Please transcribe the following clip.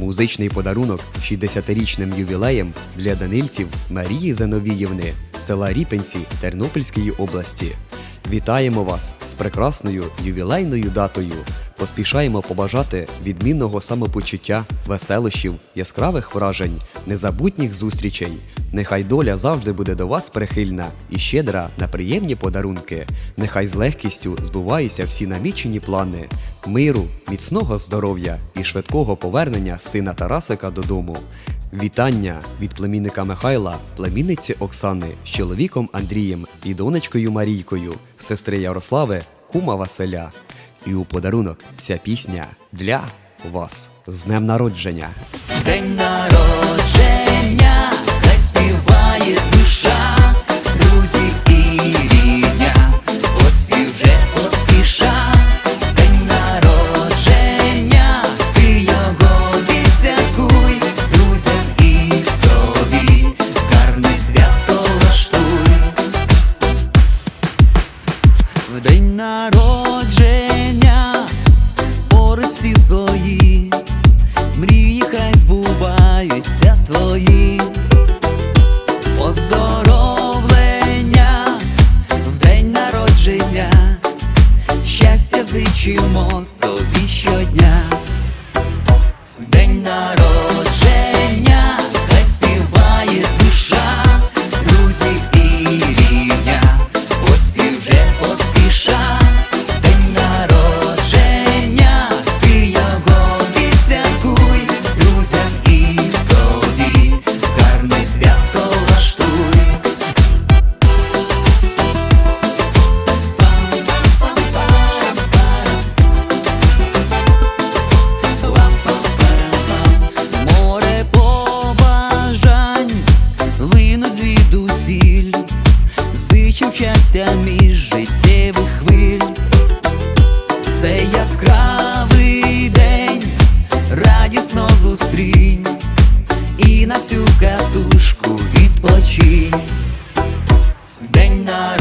Музичний подарунок 60-річним ювілеєм для данильців Марії Зановіївни, села Ріпенці Тернопільської області. Вітаємо вас з прекрасною ювілейною датою. Поспішаємо побажати відмінного самопочуття, веселощів, яскравих вражень, незабутніх зустрічей. Нехай доля завжди буде до вас прихильна і щедра на приємні подарунки. Нехай з легкістю збуваються всі намічені плани, миру, міцного здоров'я і швидкого повернення сина Тарасика додому. Вітання від племінника Михайла, племінниці Оксани з чоловіком Андрієм і донечкою Марійкою, сестри Ярослави, кума Василя. І у подарунок ця пісня для вас з днем народження. День народження, щастя зичимо тобі щодня. звідусіль, зичив щастя між життєвих хвиль, це яскравий день, радісно зустрінь і на всю катушку відпочинь. День на